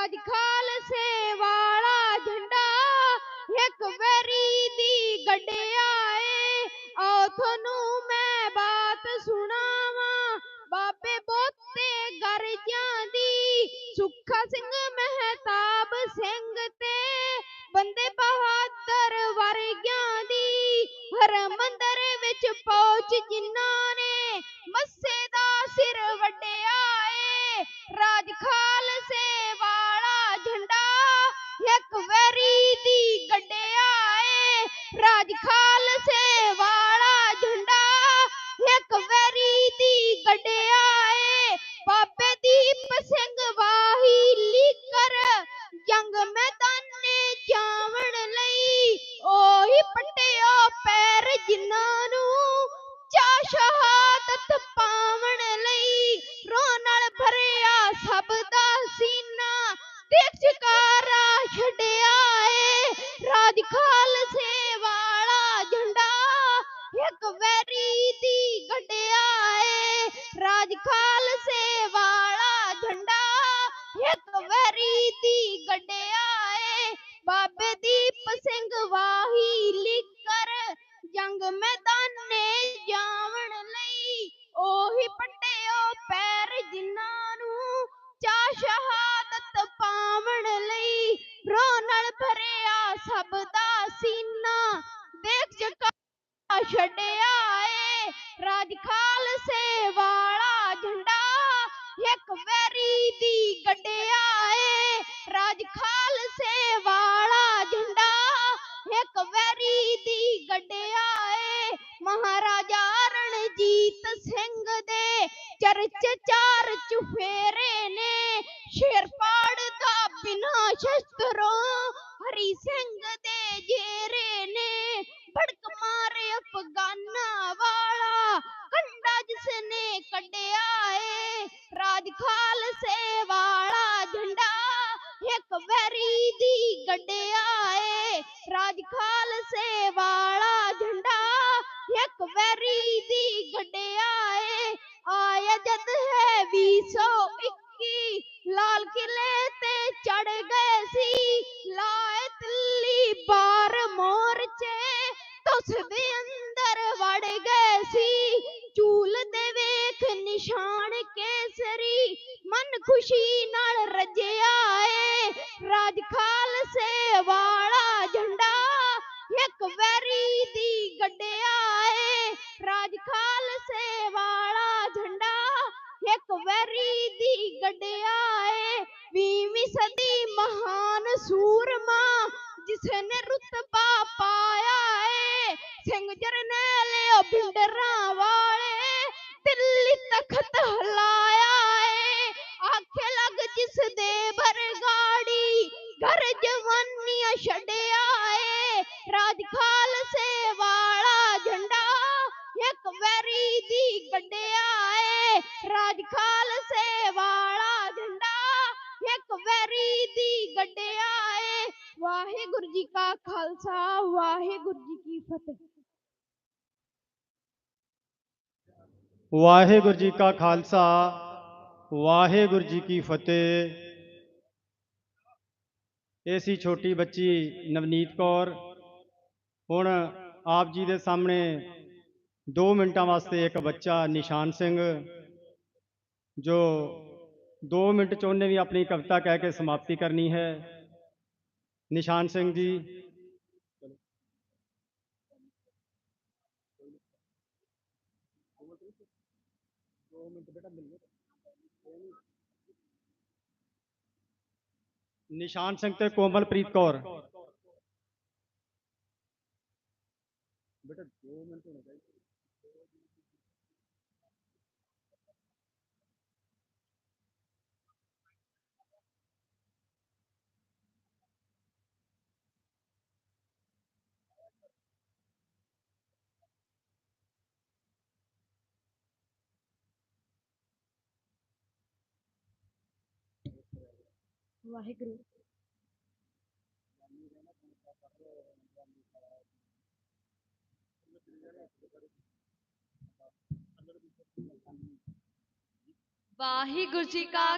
ਰਾਜ ਖਾਲਸੇ ਵਾਲਾ ਝੰਡਾ ਇੱਕ ਵੈਰੀ ਦੀ ਗੱਡਿਆ ਏ। ਆਓ ਤੁਹਾਨੂੰ ਰਾਜ ਖਾਲਸੇ ਵਾਲਾ ਝੰਡਾ ਇੱਕ ਵੈਰੀ ਦੀ ਗੱਡਿਆ ਏ। ਬਾਬੇ ਦੀਪ ਸਿੰਘ ਵਾਹੀ ਲੀਕਰ ਜੰਗ ਮੈਦਾਨੇ ਜਾਵਣ ਲਈ। ਉਹੀ ਪੱਟਿਓ ਪੈਰ ਜਿਨ੍ਹਾਂ ਨੂੰ ਚਾ ਸ਼ਹਾਦਤ ਪਾਵਣ ਲਈ। ਰੋਹ ਨਾਲ ਭਰਿਆ ਸਭ ਦਾ ਸੀਨਾ। ਦੇਖ ਜਕਾਰਾ ਛੱਡਿਆ ਏ। ਰਾਜ ਖਾਲਸੇ ਵਾਲਾ ਝੰਡਾ ਇੱਕ ਵੈਰੀ ਦੀ ਗੱਡਿਆ ਏ ਰਾਜ ਖਾਲਸੇ ਵਾਲਾ ਝੰਡਾ। ਇੱਕ ਵੈਰੀ ਦੀ ਗੱਡਿਆ ਏ ਬਾਬੇ ਦੀਪ ਸਿੰਘ ਵਾਹੀ ਲਿਕਰ। ਜੰਗ ਮੈਦਾਨੇ ਜਾਵਣ ਲਈ ਉਹੀ ਪੱਟਿਓ ਪੈਰ ਜਿਨ੍ਹਾਂ ਨੂੰ ਚਾ ਸ਼ਹਾਦਤ ਪਾਵਣ ਲਈ। ਰੋਹ ਨਾਲ ਭਰਿਆ ਸਭ ਦਾ ਸੀਨਾ, ਦੇਖ ਜਕਾ ਛੱਡਿਆ ਦੇ ਚਰਚ ਚਾਰ ਚੁਫੇਰੇ ਨੇ, ਸ਼ੇਰ ਪਾੜਦਾ ਬਿਨਾ ਸ਼ਸਤਰੋਂ, ਹਰੀ ਸਿੰਘ ਦੇ ਜੇਰੇ ਨੇ। ਭੜਕ ਮਾਰੇ ਅਫਗਾਨਾ ਵਾਲਾ, ਕੰਡਾ ਜਿਸ ਨੇ ਕੱਢਿਆ ਏ। ਰਾਜ ਖਾਲਸੇ ਵਾਲਾ ਝੰਡਾ ਇੱਕ ਵੈਰੀ ਦੀ ਗੱਡਿਆ ਏ। ਰਾਜ ਖਾਲਸੇ ਵਾਲਾ ਝੰਡਾ ਇੱਕ ਵੈਰੀ ਦੀ ਗੱਡਿਆ ਏ। ਆਇਆ ਹੈ 221 ਲਾਲ ਕਿਲੇ ਤੇ ਚੜ ਗਏ ਸੀ ਲਾਏ ਦਿੱਲੀ ਬਾਰ ਮੋਰਚੇ ਤੁਸ ਦੇ ਅੰਦਰ ਵੜ ਗਏ ਸੀ ਚੂਲ ਦੇ ਵੇਖ ਨਿਸ਼ਾਨ ਕੇਸਰੀ ਮਨ ਖੁਸ਼ੀ ਨਾਲ ਰਜਿਆ ਏ ਰਾਜ ਖਾਲਸੇ ਵਾਲਾ ਝੰਡਾ ਇੱਕ ਵੈਰੀ ਦੀ ਗੱਡਿਆ ਏ ਰਾਜ ਖਾਲਸੇ ਵਾਲਾ ਝੰਡਾ ਇੱਕ ਵੈਰੀ ਦੀ ਗੱਡਿਆ ਏ ਵੀਹਵੀਂ ਸਦੀ ਮਹਾਨ ਸੂਰਮਾ, ਜਿਸ ਨੇ ਰੁਤਬਾ ਪਾਇਆ ਏ ਸਿੰਘ ਜਰਨੈਲ ਭਿੰਡਰਾਂ ਵਾਲੇ, ਦਿੱਲੀ ਤਖਤ ਹਲਾਇਆ ਏ ਆਖੇ ਲੱਗ ਜਿਸ ਦੇ ਬਰਗਾੜੀ, ਘਰ ਜਵਾਨੀਆਂ ਖਾਲਸੇ ਵਾਲਾ ਝੰਡਾ ਇੱਕ ਵੈਰੀ ਦੀ ਗੱਡਿਆ ਏ। ਵਾਹਿਗੁਰੂ ਜੀ ਕਾ ਖਾਲਸਾ, ਵਾਹਿਗੁਰੂ ਜੀ ਕੀ ਫਤਿਹ। ਵਾਹਿਗੁਰੂ ਜੀ ਕਾ ਖਾਲਸਾ, ਵਾਹਿਗੁਰੂ ਜੀ ਕੀ ਫਤਿਹ। ਇਹ ਸੀ ਛੋਟੀ ਬੱਚੀ ਨਵਨੀਤ ਕੌਰ। ਹੁਣ ਆਪ ਜੀ ਦੇ ਸਾਹਮਣੇ 2 ਮਿੰਟਾਂ ਵਾਸਤੇ ਇੱਕ ਬੱਚਾ ਨਿਸ਼ਾਨ ਸਿੰਘ। ਜੋ 2 ਮਿੰਟ ਚ ਉਹਨੇ ਵੀ ਆਪਣੀ ਕਵਿਤਾ ਕਹਿ ਕੇ ਸਮਾਪਤੀ ਕਰਨੀ ਹੈ ਨਿਸ਼ਾਨ ਸਿੰਘ ਜੀ ਨਿਸ਼ਾਨ ਸਿੰਘ ਤੇ ਕੋਮਲਪ੍ਰੀਤ ਕੌਰ ਬੇਟਾ 2 ਮਿੰਟ ਹੋਣੇ ਵਾਹਿਗੁਰੂ। ਵਾਹਿਗੁਰੂ ਜੀ ਕਾ